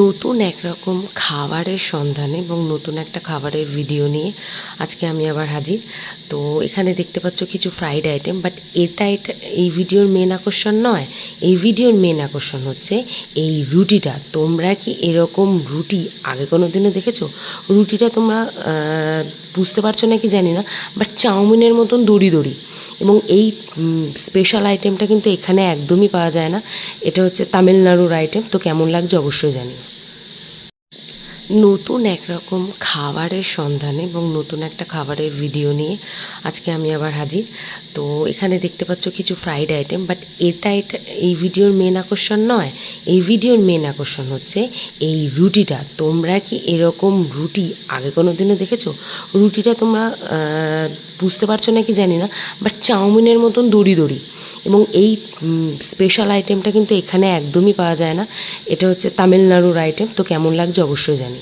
নতুন একরকম খাবারের সন্ধানে এবং নতুন একটা খাবারের ভিডিও নিয়ে আজকে আমি আবার হাজির। তো এখানে দেখতে পাচ্ছ কিছু ফ্রাইড আইটেম বাট এটা এটা, এই ভিডিওর মেন আকর্ষণ নয়, এই ভিডিওর মেন আকর্ষণ হচ্ছে এই রুটিটা। তোমরা কি এরকম রুটি, আগে কোনো দিনও দেখেছ? রুটিটা তোমরা বুঝতে পারছ নাকি জানি না বাট চাউমিনের মতন দড়ি দড়ি। এবং এই স্পেশাল আইটেমটা কিন্তু এখানে একদমই পাওয়া যায় না। এটা হচ্ছে তামিলনাড়ুর আইটেম তো কেমন লাগছে অবশ্যই জানি নতুন একরকম খাবারের সন্ধানে এবং নতুন একটা খাবারের ভিডিও নিয়ে আজকে আমি আবার হাজির। তো এখানে দেখতে পাচ্ছ কিছু ফ্রাইড আইটেম বাট এটা এটা, এই ভিডিওর মেন আকর্ষণ নয়, এই ভিডিওর মেন আকর্ষণ হচ্ছে এই রুটিটা। তোমরা কি এরকম রুটি, আগে কোনো দিনও দেখেছ? রুটিটা তোমরা বুঝতে পারছ নাকি জানি না বাট চাউমিনের মতন দড়ি দড়ি। এবং এই স্পেশাল আইটেমটা কিন্তু এখানে একদমই পাওয়া যায় না। এটা হচ্ছে তামিলনাড়ুর আইটেম তো কেমন লাগছে অবশ্যই জানি